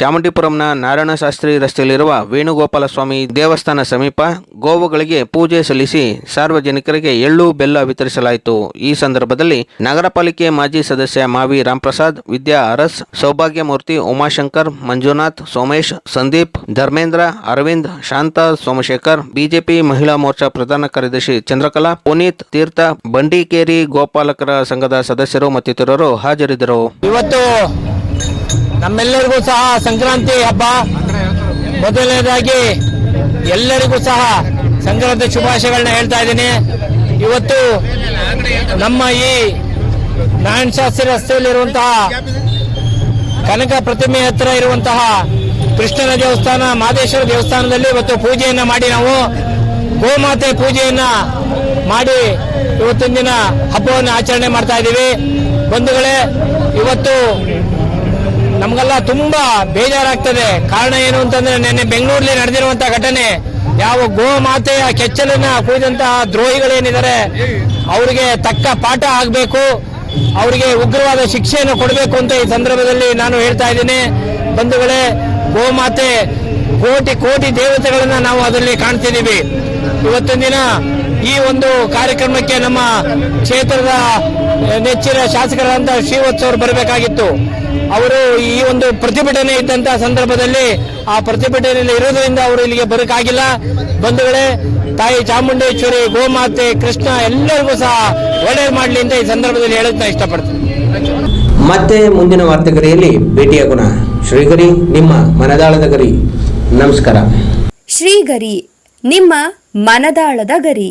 ಚಾಮುಂಡಿಪುರಂನ ನಾರಾಯಣಶಾಸ್ತ್ರಿ ರಸ್ತೆಯಲ್ಲಿರುವ ವೇಣುಗೋಪಾಲ ಸ್ವಾಮಿ ದೇವಸ್ಥಾನ ಸಮೀಪ ಗೋವುಗಳಿಗೆ ಪೂಜೆ ಸಲ್ಲಿಸಿ ಸಾರ್ವಜನಿಕರಿಗೆ ಎಳ್ಳು, ಬೆಲ್ಲ ವಿತರಿಸಲಾಯಿತು. ಈ ಸಂದರ್ಭದಲ್ಲಿ ನಗರ ಪಾಲಿಕೆ ಮಾಜಿ ಸದಸ್ಯ ಮಾವಿ ರಾಮ್ಪ್ರಸಾದ್, ವಿದ್ಯಾ ಅರಸ್, ಸೌಭಾಗ್ಯಮೂರ್ತಿ ಉಮಾಶಂಕರ್, ಮಂಜುನಾಥ್, ಸೋಮೇಶ್, ಸಂದೀಪ್, ಧರ್ಮೇಂದ್ರ, ಅರವಿಂದ್, ಶಾಂತಾ, ಸೋಮಶೇಖರ್, ಬಿಜೆಪಿ ಮಹಿಳಾ ಮೋರ್ಚಾ ಪ್ರಧಾನ ಕಾರ್ಯದರ್ಶಿ ಚಂದ್ರಕಲಾ, ಪುನೀತ್, ತೀರ್ಥ, ಬಂಡಿಕೇರಿ ಗೋಪಾಲಕರ ಸಂಘದ ಸದಸ್ಯರು ಮತ್ತಿತರರು ಹಾಜರಿದ್ದರು. ಇವತ್ತು ನಮ್ಮೆಲ್ಲರಿಗೂ ಸಹ ಸಂಕ್ರಾಂತಿ ಹಬ್ಬ. ಮೊದಲನೇದಾಗಿ ಎಲ್ಲರಿಗೂ ಸಹ ಸಂಕ್ರಾಂತಿ ಶುಭಾಶಯಗಳನ್ನ ಹೇಳ್ತಾ ಇದ್ದೀನಿ. ಇವತ್ತು ನಮ್ಮ ಈ ನಾರಾಯಣಶಾಸ್ತ್ರಿ ರಸ್ತೆಯಲ್ಲಿರುವಂತಹ ಕನಕ ಪ್ರತಿಮೆ ಹತ್ರ ಇರುವಂತಹ ಕೃಷ್ಣನ ದೇವಸ್ಥಾನ, ಮಾದೇಶ್ವರ ದೇವಸ್ಥಾನದಲ್ಲಿ ಇವತ್ತು ಪೂಜೆಯನ್ನ ಮಾಡಿ ನಾವು. ಗೋಮಾತೆ ಪೂಜೆಯನ್ನ ಮಾಡಿ ಇವತ್ತಿನ ದಿನ ಹಬ್ಬವನ್ನು ಆಚರಣೆ ಮಾಡ್ತಾ ಇದ್ದೀವಿ. ಬಂಧುಗಳೇ, ಇವತ್ತು ನಮಗೆಲ್ಲ ತುಂಬಾ ಬೇಜಾರಾಗ್ತದೆ. ಕಾರಣ ಏನು ಅಂತಂದ್ರೆ ನಿನ್ನೆ ಬೆಂಗಳೂರಲ್ಲಿ ನಡೆದಿರುವಂತಹ ಘಟನೆ, ಯಾವ ಗೋ ಮಾತೆಯ ಕೆಚ್ಚಲನ್ನ ಕುಯ್ದಂತಹ ದ್ರೋಹಿಗಳೇನಿದ್ದಾರೆ, ಅವರಿಗೆ ತಕ್ಕ ಪಾಠ ಆಗಬೇಕು, ಅವರಿಗೆ ಉಗ್ರವಾದ ಶಿಕ್ಷೆಯನ್ನು ಕೊಡಬೇಕು ಅಂತ ಈ ಸಂದರ್ಭದಲ್ಲಿ ನಾನು ಹೇಳ್ತಾ ಇದ್ದೀನಿ. ಬಂಧುಗಳೇ, ಗೋಮಾತೆ ಕೋಟಿ ಕೋಟಿ ದೇವತೆಗಳನ್ನ ನಾವು ಅದರಲ್ಲಿ ಕಾಣ್ತಿದ್ದೀವಿ. ಇವತ್ತಿನ ದಿನ ಈ ಒಂದು ಕಾರ್ಯಕ್ರಮಕ್ಕೆ ನಮ್ಮ ಕ್ಷೇತ್ರದ ನೆಚ್ಚಿನ ಶಾಸಕರಾದಂತಹ ಶ್ರೀವತ್ಸ ಅವರು ಬರಬೇಕಾಗಿತ್ತು. ಅವರು ಈ ಒಂದು ಪ್ರತಿಭಟನೆ ಇದ್ದಂತಹ ಸಂದರ್ಭದಲ್ಲಿ ಆ ಪ್ರತಿಭಟನೆಯಲ್ಲಿ ಇರೋದ್ರಿಂದ ಅವರು ಇಲ್ಲಿಗೆ ಬರೋಕ್ಕಾಗಿಲ್ಲ. ಬಂಧುಗಳೇ ತಾಯಿ ಚಾಮುಂಡೇಶ್ವರಿ ಗೋಮಾತೆ ಕೃಷ್ಣ ಎಲ್ಲರಿಗೂ ಸಹ ಒಳ್ಳೆಯ ಮಾಡಲಿ ಅಂತ ಈ ಸಂದರ್ಭದಲ್ಲಿ ಹೇಳುತ್ತಾ ಇಷ್ಟಪಡ್ತೀನಿ. ಮತ್ತೆ ಮುಂದಿನ ವಾರ್ತೆಗರಿಯಲ್ಲಿ ಭೇಟಿಯಾಗೋಣ ಶ್ರೀಗರಿ ನಿಮ್ಮ ಮನದಾಳದ ಗರಿ. ನಮಸ್ಕಾರ. ಶ್ರೀಗರಿ ನಿಮ್ಮ ಮನದಾಳದ ಗರಿ.